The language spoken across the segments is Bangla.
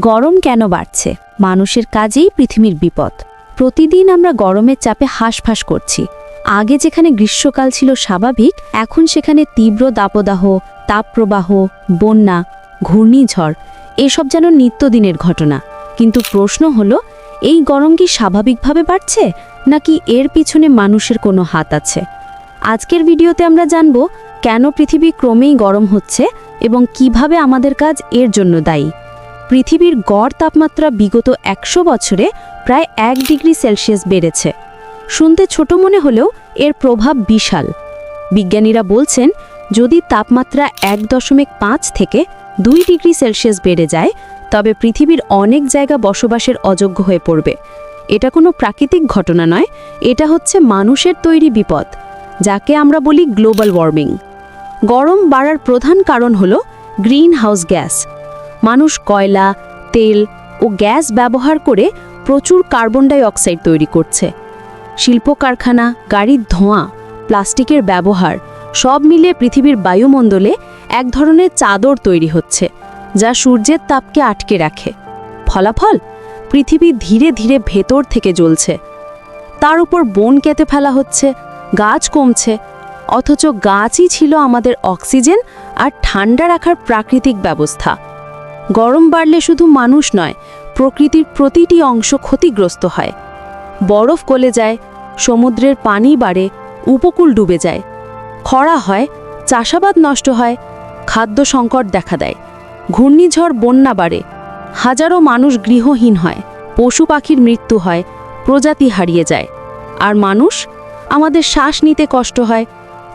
গরম কেন বাড়ছে? মানুষের কাজেই পৃথিবীর বিপদ। প্রতিদিন আমরা গরমের চাপে হাঁসফাঁস করছি। আগে যেখানে গ্রীষ্মকাল ছিল স্বাভাবিক, এখন সেখানে তীব্র দাপদাহ, তাপপ্রবাহ, বন্যা, ঘূর্ণিঝড়, এসব যেন নিত্যদিনের ঘটনা। কিন্তু প্রশ্ন হলো, এই গরম কি স্বাভাবিকভাবে বাড়ছে? নাকি এর পিছনে মানুষের কোনো হাত আছে? আজকের ভিডিওতে আমরা জানব, কেন পৃথিবী ক্রমেই গরম হচ্ছে এবং কীভাবে আমাদের কাজ এর জন্য দায়ী। পৃথিবীর গড় তাপমাত্রা বিগত একশো বছরে প্রায় এক ডিগ্রি সেলসিয়াস বেড়েছে। শুনতে ছোট মনে হলেও এর প্রভাব বিশাল। বিজ্ঞানীরা বলছেন, যদি তাপমাত্রা এক দশমিক পাঁচ থেকে দুই ডিগ্রি সেলসিয়াস বেড়ে যায়, তবে পৃথিবীর অনেক জায়গা বসবাসের অযোগ্য হয়ে পড়বে। এটা কোনো প্রাকৃতিক ঘটনা নয়, এটা হচ্ছে মানুষের তৈরি বিপদ, যাকে আমরা বলি গ্লোবাল ওয়ার্মিং। গরম বাড়ার প্রধান কারণ হল গ্রিন হাউস গ্যাস মানুষ কয়লা, তেল ও গ্যাস ব্যবহার করে প্রচুর কার্বন ডাই অক্সাইড তৈরি করছে। শিল্প কারখানা গাড়ির ধোঁয়া, প্লাস্টিকের ব্যবহার, সব মিলে পৃথিবীর বায়ুমণ্ডলে এক ধরনের চাদর তৈরি হচ্ছে, যা সূর্যের তাপকে আটকে রাখে। ফলাফল? পৃথিবী ধীরে ধীরে ভেতর থেকে জ্বলছে। তার উপর বন কেটে ফেলা হচ্ছে, গাছ কমছে, অথচ গাছই ছিল আমাদের অক্সিজেন আর ঠান্ডা রাখার প্রাকৃতিক ব্যবস্থা। গরম বাড়লে শুধু মানুষ নয়, প্রকৃতির প্রতিটি অংশ ক্ষতিগ্রস্ত হয়। বরফ গলে যায়, সমুদ্রের পানি বাড়ে, উপকূল ডুবে যায়। খরা হয়, চাষাবাদ নষ্ট হয়, খাদ্য সংকট দেখা দেয়। ঘূর্ণিঝড়, বন্যা বাড়ে। হাজারো মানুষ গৃহহীন হয়, পশু পাখির মৃত্যু হয়, প্রজাতি হারিয়ে যায়। আর মানুষ, আমাদের শ্বাস নিতে কষ্ট হয়,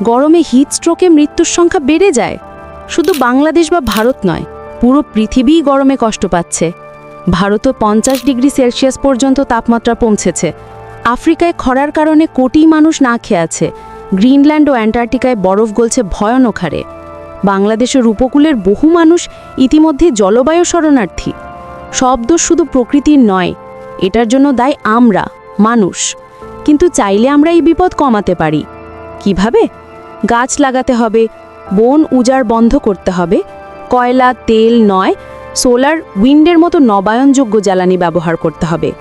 গরমে হিট স্ট্রোকে মৃত্যুর সংখ্যা বেড়ে যায়। শুধু বাংলাদেশ বা ভারত নয় পুরো পৃথিবীই গরমে কষ্ট পাচ্ছে। ভারতও পঞ্চাশ ডিগ্রি সেলসিয়াস পর্যন্ত তাপমাত্রা পৌঁছেছে। আফ্রিকায় খরার কারণে কোটি মানুষ না খেয়ে আছে। গ্রিনল্যান্ড ও অ্যান্টার্কটিকায় বরফ গলছে ভয়ানক হারে। বাংলাদেশের উপকূলের বহু মানুষ ইতিমধ্যে জলবায়ু শরণার্থী। শব্দ শুধু প্রকৃতির নয়, এটার জন্য দায় আমরা, মানুষ। কিন্তু চাইলে আমরা এই বিপদ কমাতে পারি। কীভাবে? গাছ লাগাতে হবে, বন উজাড় বন্ধ করতে হবে কয়লা, তেল নয়, সোলার, উইন্ডের মতো নবায়নযোগ্য জ্বালানি ব্যবহার করতে হবে।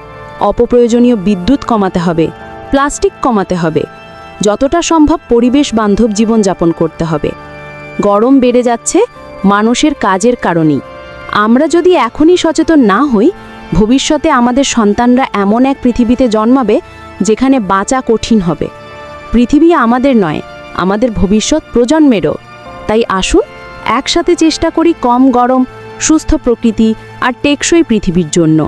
অপপ্রয়োজনীয় বিদ্যুৎ কমাতে হবে, প্লাস্টিক কমাতে হবে। যতটা সম্ভব পরিবেশ বান্ধব জীবনযাপন করতে হবে। গরম বেড়ে যাচ্ছে, মানুষের কাজের কারণেই। আমরা যদি এখনই সচেতন না হই, ভবিষ্যতে আমাদের সন্তানরা এমন এক পৃথিবীতে জন্মাবে, যেখানে বাঁচা কঠিন হবে। পৃথিবী আমাদের নয়, আমাদের ভবিষ্যৎ প্রজন্মেরও। তাই আসুন একসাথে চেষ্টা করি কম গরম, সুস্থ প্রকৃতি আর টেকসই পৃথিবীর জন্য।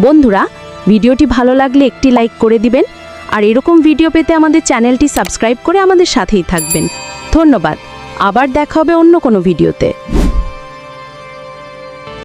বন্ধুরা, ভিডিওটি ভালো লাগলে একটি লাইক করে দিবেন আর এরকম ভিডিও পেতে আমাদের চ্যানেলটি সাবস্ক্রাইব করে আমাদের সাথেই থাকবেন। ধন্যবাদ। আবার দেখা হবে অন্য কোনো ভিডিওতে।